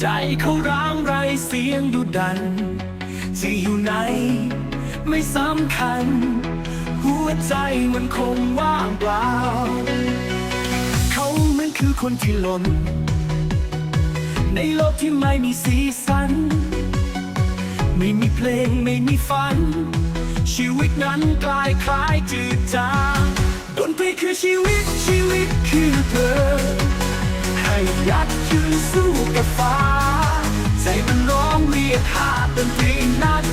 ใจเขาร้างไรเสียงดุดัน ที่อยู่ไหน ไม่สำคัญ หัวใจมันคงว่างเปล่า เขามันคือคนที่หล่นในโลกที่ไม่มีสีสัน ไม่มีเพลงไม่มีฝัน ชีวิตนั้นกลายคล้ายจืดจางดนตรีคือชีวิตชีวิตคือเธอ หยัดยืนสู้กับฟ้า ใจมันร้องเรียกหาดนตรีนั้น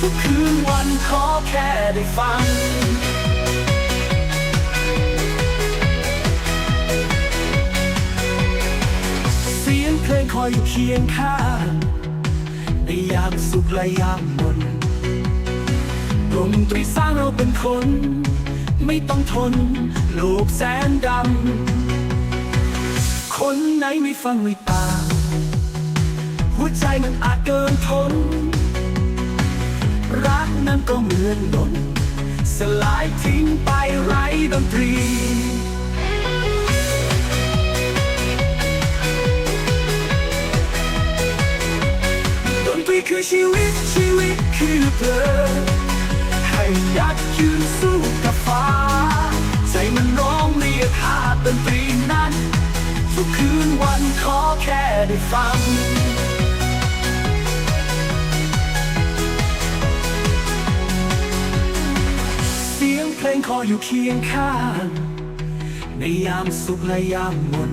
ทุกคืนวันขอแค่ได้ฟังเสียงเพลงคอยอยู่เคียงข้างในยามสุขและยามมนดนตรีสร้างเราเป็นคน ไม่ต้องทน โลกแสนดำ คนไหนไม่ฟังไม่ตาม หัวใจมันอาจเกินทน รักนั้นก็เหมือนหล่นสลายทิ้งไปไร้ดนตรีดนตรีคือชีวิตชีวิตคือเพลงให้ยัดยืนสู้ ทุกคืนวันขอแค่ได้ฟัง เสียงเพลงคอยอยู่เคียงข้าง ในยามสุขและยามมน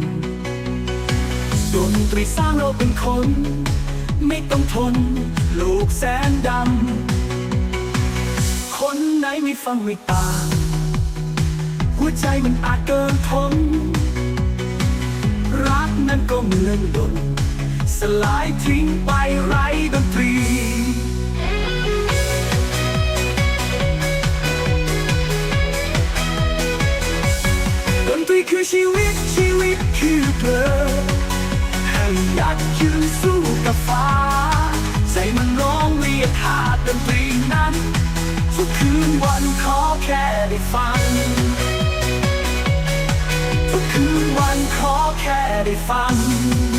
ดนตรีสร้างเราเป็นคน ไม่ต้องทนโลกแสนดำ คนไหนไม่ฟังไม่ตาม หัวใจมันอาจเกินทน เมือนดน สลายทิ้งไปไร้ดนตรี ดนตรีคือชีวิตชีวิตคือเพลงให้อยากยืนสู้กับฟ้า ใจมันร้องเรียกหาดนตรีนั้น ทุกคืนวันขอแค่ได้ฟัง แค่ได้ฟัง